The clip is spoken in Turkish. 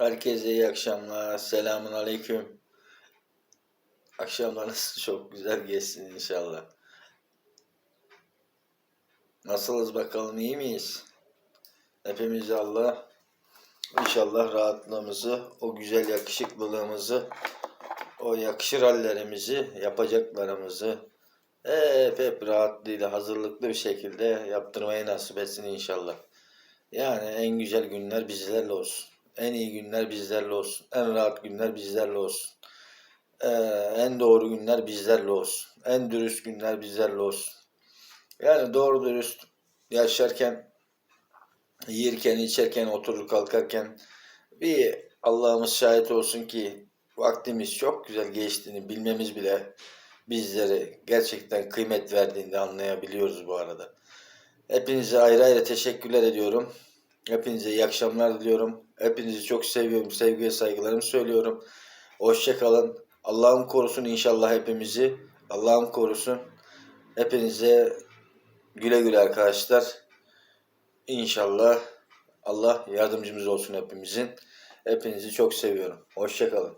Herkese iyi akşamlar. Selamun aleyküm. Akşamlarınız çok güzel geçsin inşallah. Nasılız bakalım iyi miyiz? Hepimiz Allah inşallah rahatlığımızı, o güzel yakışıklılığımızı, o yakışır hallerimizi, yapacaklarımızı hep hep rahatlığıyla, hazırlıklı bir şekilde yaptırmayı nasip etsin inşallah. Yani en güzel günler bizlerle olsun. En iyi günler bizlerle olsun. En rahat günler bizlerle olsun. Ee, en doğru günler bizlerle olsun. En dürüst günler bizlerle olsun. Yani doğru dürüst yaşarken, yiyirken, içerken, oturur kalkarken bir Allah'ımız şahit olsun ki vaktimiz çok güzel geçtiğini bilmemiz bile bizlere gerçekten kıymet verdiğini anlayabiliyoruz bu arada. Hepinize ayrı ayrı teşekkürler ediyorum. Hepinize iyi akşamlar diliyorum. Hepinizi çok seviyorum. Sevgi ve saygılarımı söylüyorum. Hoşça kalın. Allah'ım korusun inşallah hepimizi. Allah'ım korusun. Hepinize güle güle arkadaşlar. İnşallah Allah yardımcımız olsun hepimizin. Hepinizi çok seviyorum. Hoşça kalın.